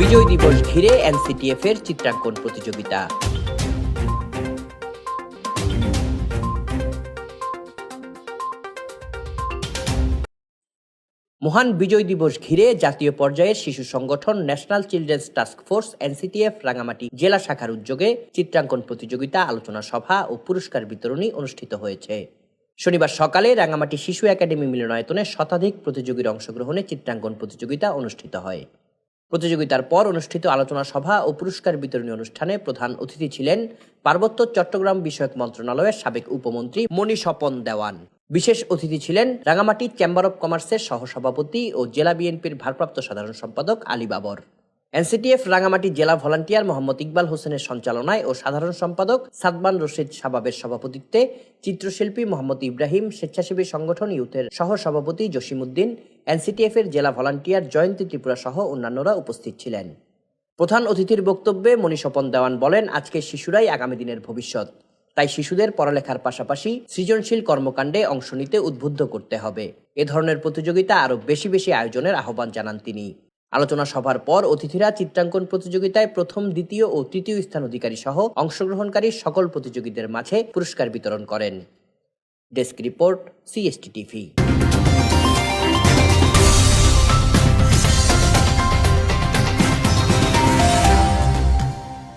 বিজয় দিবস ঘিরে এনসিটিএফ এর চিত্রাঙ্কন প্রতিযোগিতা। মহান বিজয় দিবস ঘিরে জাতীয় পর্যায়ের শিশু সংগঠন National Children's Task Force, NCTF, Rangamati জেলা শাখার উদ্যোগে চিত্রাঙ্কন প্রতিযোগিতা, আলোচনা সভা ও পুরস্কার বিতরণী অনুষ্ঠিত হয়েছে। শনিবার সকালে রাঙামাটি শিশু একাডেমি মিলনায়তনে শতাধিক প্রতিযোগীর অংশগ্রহণে চিত্রাঙ্কন প্রতিযোগিতা অনুষ্ঠিত হয়। প্রতিযোগিতার পর অনুষ্ঠিত আলোচনা সভা ও পুরস্কার বিতরণী অনুষ্ঠানে প্রধান অতিথি ছিলেন পার্বত্য চট্টগ্রাম বিষয়ক মন্ত্রণালয়ের সাবেক উপমন্ত্রী মণি স্বপন দেওয়ান। বিশেষ অতিথি ছিলেন রাঙামাটি চেম্বার অব কমার্সের সহসভাপতি ও জেলা বিএনপির ভারপ্রাপ্ত সাধারণ সম্পাদক আলী বাবর। এনসিটিএফ রাঙামাটি জেলা ভলান্টিয়ার মোহাম্মদ ইকবাল হোসেনের সঞ্চালনায় ও সাধারণ সম্পাদক সাদমান রশিদ সাবাবের সভাপতিত্বে চিত্রশিল্পী মোহাম্মদ ইব্রাহিম স্বেচ্ছাসেবী সংগঠন ইউথের সহ সভাপতি জসিমুদ্দিন এনসিটিএফ এর জেলা ভলান্টিয়ার জয়ন্তী ত্রিপুরা সহ অন্যান্যরা উপস্থিত ছিলেন। প্রধান অতিথির বক্তব্যে মনীষপন দেওয়ান বলেন আজকের শিশুরাই আগামী দিনের ভবিষ্যৎ। তাই শিশুদের পড়ালেখার পাশাপাশি সৃজনশীল কর্মকাণ্ডে অংশ নিতে উদ্বুদ্ধ করতে হবে। এ ধরনের প্রতিযোগিতা আরও বেশি বেশি আয়োজনের আহ্বান জানান তিনি। আলোচনা সভার পর অতিথিরা চিত্রাঙ্কন প্রতিযোগিতায় প্রথম, দ্বিতীয় ও তৃতীয় স্থান অধিকারী সহ অংশগ্রহণকারী সকল প্রতিযোগীদের মাঝে পুরস্কার বিতরণ করেন। Desk report, CST TV.